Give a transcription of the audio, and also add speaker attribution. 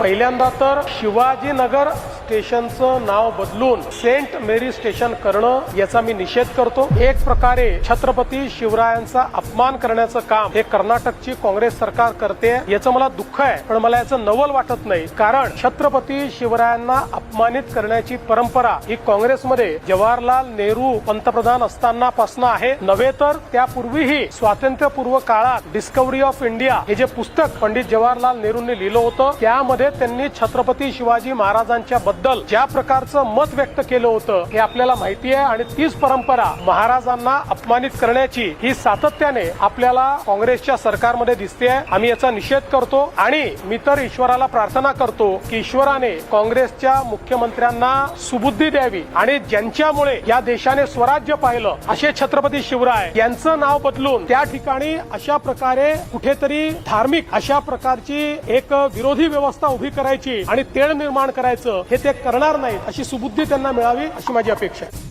Speaker 1: पहिल्यांदा तर शिवाजीनगर स्टेशनचं नाव बदलून सेंट मेरी स्टेशन करणं याचा मी निषेध करतो. एक प्रकारे छत्रपती शिवरायांचा अपमान करण्याचं काम हे कर्नाटकची काँग्रेस सरकार करते याचं मला दुःख आहे. पण मला याचं नवल वाटत नाही. कारण छत्रपती शिवरायांना अपमानित करण्याची परंपरा ही काँग्रेसमध्ये जवाहरलाल नेहरू पंतप्रधान असताना पासून आहे. नव्हे तर त्यापूर्वीही स्वातंत्र्यपूर्व काळात डिस्कवरी ऑफ इंडिया हे जे पुस्तक पंडित जवाहरलाल नेहरूंनी लिहिलं होतं त्यामध्ये त्यांनी छत्रपती शिवाजी महाराजांच्या बद्दल ज्या प्रकारचं मत व्यक्त केलं होतं हे आपल्याला माहिती आहे आणि तीच परंपरा महाराजांना अपमानित करण्याची ही सातत्याने आपल्याला काँग्रेसच्या सरकारमध्ये दिसते आम्ही याचा निषेध करतो आणि मी तर ईश्वराला प्रार्थना करतो की ईश्वराने काँग्रेसच्या मुख्यमंत्र्यांना सुबुद्धी द्यावी आणि ज्यांच्यामुळे या देशाने स्वराज्य पाहिलं असे छत्रपती शिवराय यांचं नाव बदलून त्या ठिकाणी अशा प्रकारे कुठेतरी धार्मिक अशा प्रकारची एक विरोधी व्यवस्था उभी करायची आणि तेळ निर्माण करायचं हे ते करणार नाहीत अशी सुबुद्धी त्यांना मिळावी अशी माझी अपेक्षा आहे.